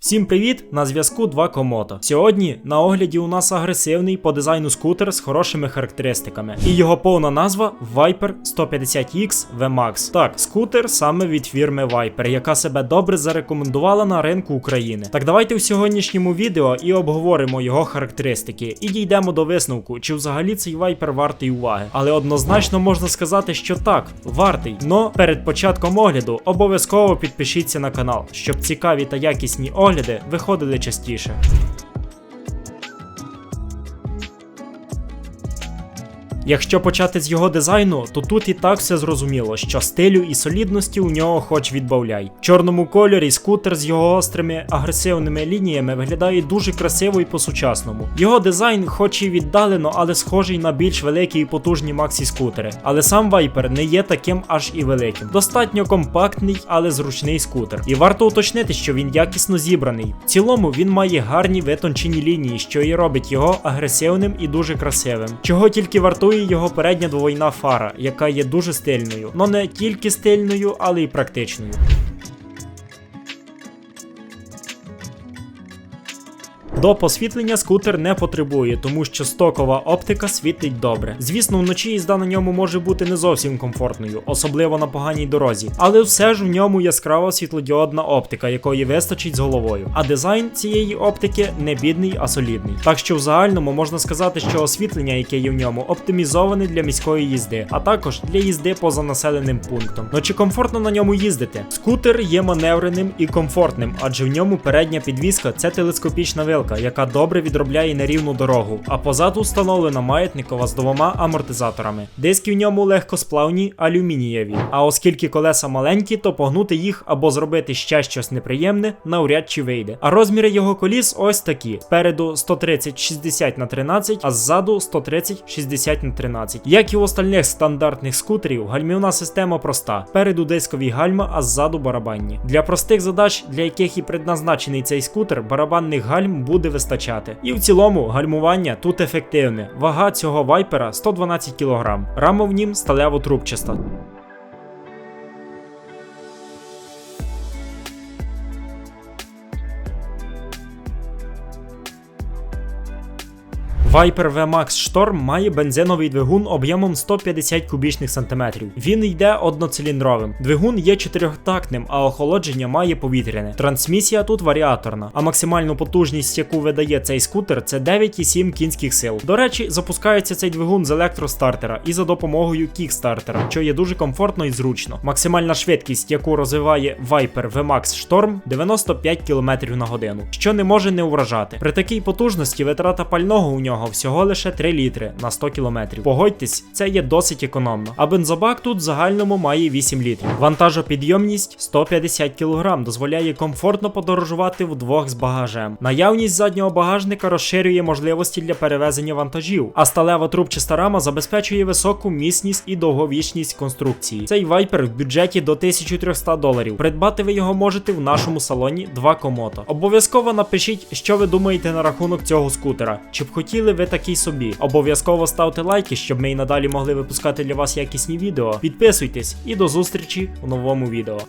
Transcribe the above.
Всім привіт! На зв'язку 2 Комото. Сьогодні на огляді у нас агресивний по дизайну скутер з хорошими характеристиками. І його повна назва Viper 150X VMAX. Так, скутер саме від фірми Viper, яка себе добре зарекомендувала на ринку України. Так давайте в сьогоднішньому відео і обговоримо його характеристики, і дійдемо до висновку, чи взагалі цей Viper вартий уваги. Але однозначно можна сказати, що так, вартий. Но перед початком огляду обов'язково підпишіться на канал, щоб цікаві та якісні огляди виходили частіше. Якщо почати з його дизайну, то тут і так все зрозуміло, що стилю і солідності у нього хоч відбавляй. В чорному кольорі скутер з його острими агресивними лініями виглядає дуже красиво і по-сучасному. Його дизайн, хоч і віддалено, але схожий на більш великі і потужні максі скутери. Але сам Viper не є таким аж і великим. Достатньо компактний, але зручний скутер. І варто уточнити, що він якісно зібраний. В цілому він має гарні витончені лінії, що і робить його агресивним і дуже красивим. Чого тільки вартує його передня двойна фара, яка є дуже стильною, но не тільки стильною, але й практичною. До посвітлення скутер не потребує, тому що стокова оптика світить добре. Звісно, вночі їзда на ньому може бути не зовсім комфортною, особливо на поганій дорозі, але все ж в ньому яскрава світлодіодна оптика, якої вистачить з головою. А дизайн цієї оптики не бідний, а солідний. Так що в загальному можна сказати, що освітлення, яке є в ньому, оптимізоване для міської їзди, а також для їзди поза населеним пунктом. Ну чи комфортно на ньому їздити? Скутер є маневреним і комфортним, адже в ньому передня підвіска це телескопічна вилка, яка добре відробляє нерівну дорогу, а позаду встановлена маятникова з двома амортизаторами. Диски в ньому легкосплавні алюмінієві. А оскільки колеса маленькі, то погнути їх або зробити ще щось неприємне навряд чи вийде. А розміри його коліс ось такі: спереду 130-60 на 13, а ззаду 130-60 на 13. Як і у остальних стандартних скутерів, гальмівна система проста: спереду дискові гальма, а ззаду барабанні. Для простих задач, для яких і предназначений цей скутер, барабанних гальм буде вистачати. І в цілому гальмування тут ефективне. Вага цього вайпера 112 кг. Рама в нім сталево трубчаста. Viper VMAX Storm має бензиновий двигун об'ємом 150 кубічних сантиметрів. Він йде одноциліндровим. Двигун є чотирьохтактним, а охолодження має повітряне. Трансмісія тут варіаторна, а максимальну потужність, яку видає цей скутер, це 9,7 кінських сил. До речі, запускається цей двигун з електростартера і за допомогою кікстартера, що є дуже комфортно і зручно. Максимальна швидкість, яку розвиває Viper VMAX Storm, 95 км на годину, що не може не вражати. При такій потужності витрата пального у нього всього лише 3 літри на 100 км. Погодьтесь, це є досить економно. А бензобак тут в загальному має 8 літрів. Вантажопідйомність 150 кг дозволяє комфортно подорожувати вдвох з багажем. Наявність заднього багажника розширює можливості для перевезення вантажів, а сталева трубчаста рама забезпечує високу міцність і довговічність конструкції. Цей вайпер в бюджеті до 1300 доларів. Придбати ви його можете в нашому салоні 2 Комото. Обов'язково напишіть, що ви думаєте на рахунок цього скутера. Чи б хотіли ви такий собі? Обов'язково ставте лайки, щоб ми і надалі могли випускати для вас якісні відео. Підписуйтесь і до зустрічі у новому відео.